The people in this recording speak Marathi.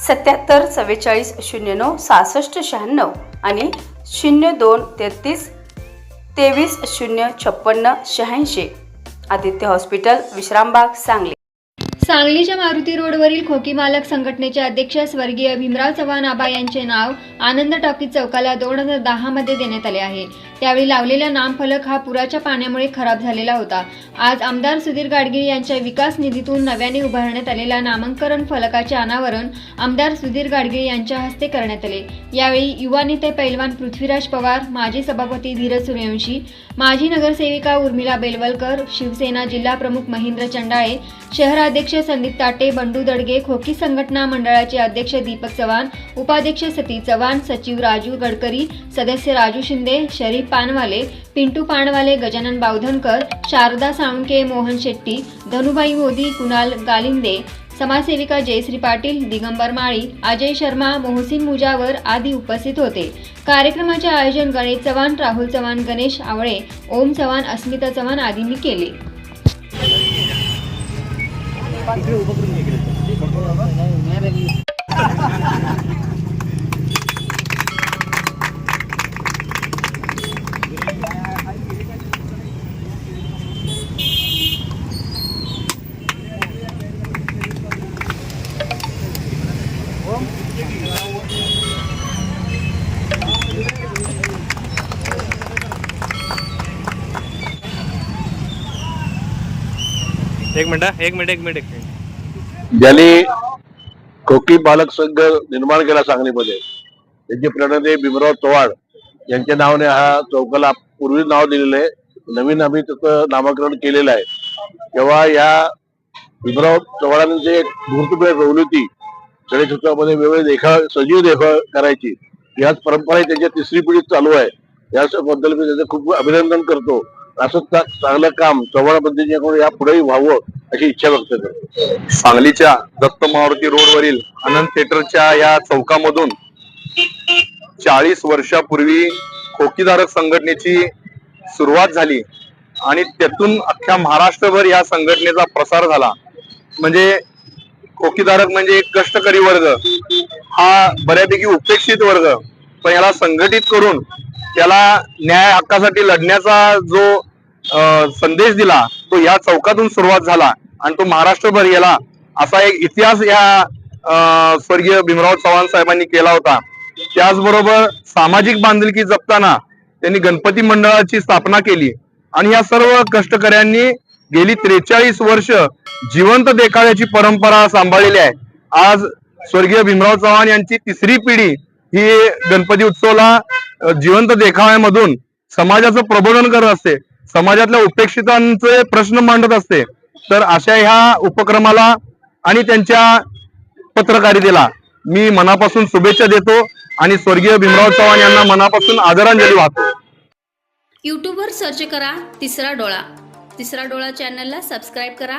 सत्याहत्तर चव्वेचाळीस शून्य नऊ सहासष्ट शहाण्णव आणि शून्य दोन तेहतीस तेवीस शून्य छप्पन्न शहाऐंशी. आदित्य हॉस्पिटल विश्रामबाग सांगली. सांगलीच्या मारुती रोडवरील खोकी मालक संघटनेचे अध्यक्ष स्वर्गीय भीमराव चव्हाण आबा यांचे नाव आनंद टॉकीज चौकाला दोन हजार दहामध्ये देण्यात आले आहे. त्यावेळी लावलेला नामफलक हा पुराच्या पाण्यामुळे खराब झालेला होता. आज आमदार सुधीर गाडगीळ यांच्या विकास निधीतून नव्याने उभारण्यात आलेल्या नामांकन फलकाचे अनावरण आमदार सुधीर गाडगीळ यांच्या हस्ते करण्यात आले. यावेळी युवा नेते पैलवान पृथ्वीराज पवार माजी सभापती धीरज सूर्यवंशी माजी नगरसेविका उर्मिला बेलवलकर शिवसेना जिल्हा प्रमुख महेंद्र चंडाळे शहराध्यक्ष संदीप ताटे बंडू दडगे खोकी संघटना मंडळाचे अध्यक्ष दीपक चव्हाण उपाध्यक्ष सती चव्हाण सचिव राजू गडकरी सदस्य राजू शिंदे शरीफ पानवाले पिंटू पानवाले गजानन बावधनकर शारदा साळुंके मोहन शेट्टी धनुभाई मोदी कुणाल गालिंदे समाजसेविका जयश्री पाटील दिगंबर माळी अजय शर्मा मोहसिन मुजावर आदी उपस्थित होते. कार्यक्रमाचे आयोजन गणेश चव्हाण राहुल चव्हाण गणेश आवळे ओम चव्हाण अस्मिता चव्हाण आदींनी केले. तिकडे उभं करून घे एक मिनिट एक मिनिट एक मिनिट एक मिनिट. ज्यांनी खोकी बालक संघ निर्माण केला सांगलीमध्ये त्यांचे प्रणेते भीमराव चव्हाण यांच्या नावाने हा चौकाला पूर्वी नाव दिलेलं आहे. नवीन आम्ही त्याचं नामकरण केलेलं आहे. तेव्हा या भीमराव चव्हाणांची एक मूर्तमेळ रोवली होती गणेश उत्सवामध्ये वेगवेगळे देखाव सजीव देखाव करायची याच परंपरा त्यांच्या तिसरी पिढी चालू आहे. याबद्दल मी त्याचं खूप अभिनंदन करतो. असं चांगलं काम चव्हाण या पुढेही व्हावं अशी इच्छा व्यक्त करतो. सांगलीच्या दत्त मारुती रोडवरील आनंद थिएटरच्या या चौकामधून चाळीस वर्षापूर्वी खोकीधारक संघटनेची सुरुवात झाली आणि त्यातून अख्ख्या महाराष्ट्रभर या संघटनेचा प्रसार झाला. म्हणजे खोकीधारक म्हणजे एक कष्टकरी वर्ग. हा बऱ्यापैकी उपेक्षित वर्ग. पण याला संघटित करून त्याला न्याय हक्कासाठी लढण्याचा जो संदेश दिला तो या चौकातून सुरुवात झाला आणि तो महाराष्ट्रभर गेला असा एक इतिहास या स्वर्गीय भीमराव चव्हाण साहेबांनी केला होता. त्याचबरोबर सामाजिक बांधिलकी जपताना त्यांनी गणपती मंडळाची स्थापना केली आणि या सर्व कष्टकऱ्यांनी गेली त्रेचाळीस वर्ष जिवंत देखाव्याची परंपरा सांभाळलेली आहे. आज स्वर्गीय भीमराव चव्हाण यांची तिसरी पिढी ही गणपती उत्सवला जिवंत देखाव्यामधून समाजाचं प्रबोधन करत असते समाजातल्या उपेक्षितांचे प्रश्न मांडत असते तर अशा ह्या उपक्रमाला आणि त्यांच्या पत्रकारितेला मी मनापासून शुभेच्छा देतो आणि स्वर्गीय भीमराव चव्हाण यांना मनापासून आदरांजली वाहतो. युट्यूबवर सर्च करा तिसरा डोळा. तिसरा डोळा चॅनलला सबस्क्राईब करा